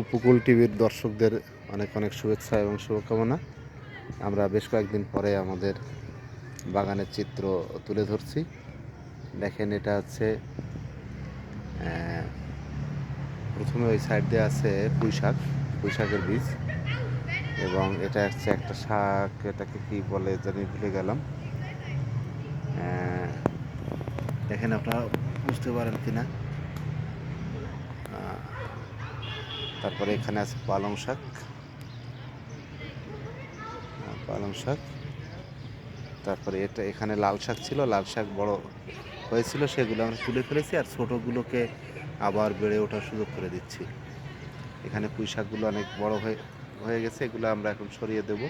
উপকূল টিভির দর্শকদের অনেক অনেক শুভেচ্ছা এবং শুভকামনা। আমরা বেশ কয়েকদিন পরে আমাদের বাগানের চিত্র তুলে ধরছি। দেখেন এটা হচ্ছে প্রথমে ওই সাইড দিয়ে আছে পুঁই শাক, পুঁই শাকের বীজ। এবং এটা হচ্ছে একটা শাক, এটাকে কি বলে জানি, ভুলে গেলাম। দেখেন আপনারা বুঝতে পারেন কিনা। তারপরে এখানে আছে পালং শাক। পালং শাক। তারপরে এটা এখানে লাল শাক ছিল লাল শাক বড় হয়েছিল সেগুলো আমরা তুলে ফেলেছি আর ছোটোগুলোকে আবার বেড়ে ওঠার সুযোগ করে দিচ্ছি। এখানে পুঁই শাকগুলো অনেক বড় হয়ে হয়ে গেছে এগুলো আমরা এখন সরিয়ে দেব।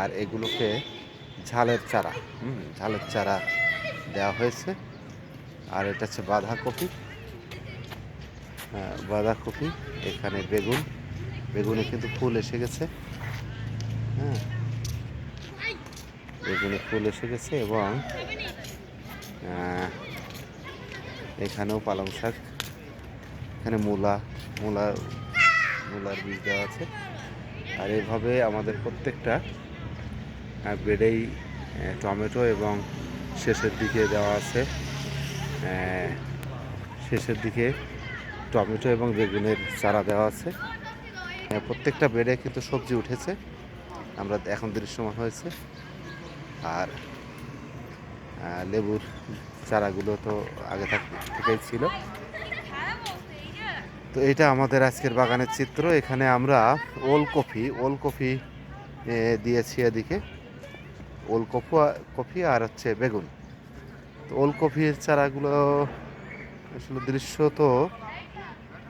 আর এগুলোকে ঝালের চারা হুম ঝালের চারা দেওয়া হয়েছে। আর এটা হচ্ছে বাঁধাকপি। হ্যাঁ, বাঁধাকপি, এখানে বেগুন। বেগুনে কিন্তু ফুল এসে গেছে। হ্যাঁ বেগুনে ফুল এসে গেছে এবং এখানেও পালং শাক, এখানে মূলা মূলা, মূলার বীজ দেওয়া আছে। আর এভাবে আমাদের প্রত্যেকটা বেডেই টমেটো এবং শেষের দিকে দেওয়া আছে। শেষের দিকে টমেটো এবং বেগুনের চারা দেওয়া আছে। প্রত্যেকটা বেডে কিন্তু সবজি উঠেছে। আমরা এখন দৃশ্যমান হয়েছে। আর লেবুর চারাগুলো তো আগে থাক- থেকেই ছিল। তো এটা আমাদের আজকের বাগানের চিত্র। এখানে আমরা ওলকপি ওলকপি দিয়েছি এদিকে। ওলকপি কফি আর হচ্ছে বেগুন। তো ওলকপির চারাগুলো, আসলে দৃশ্য তো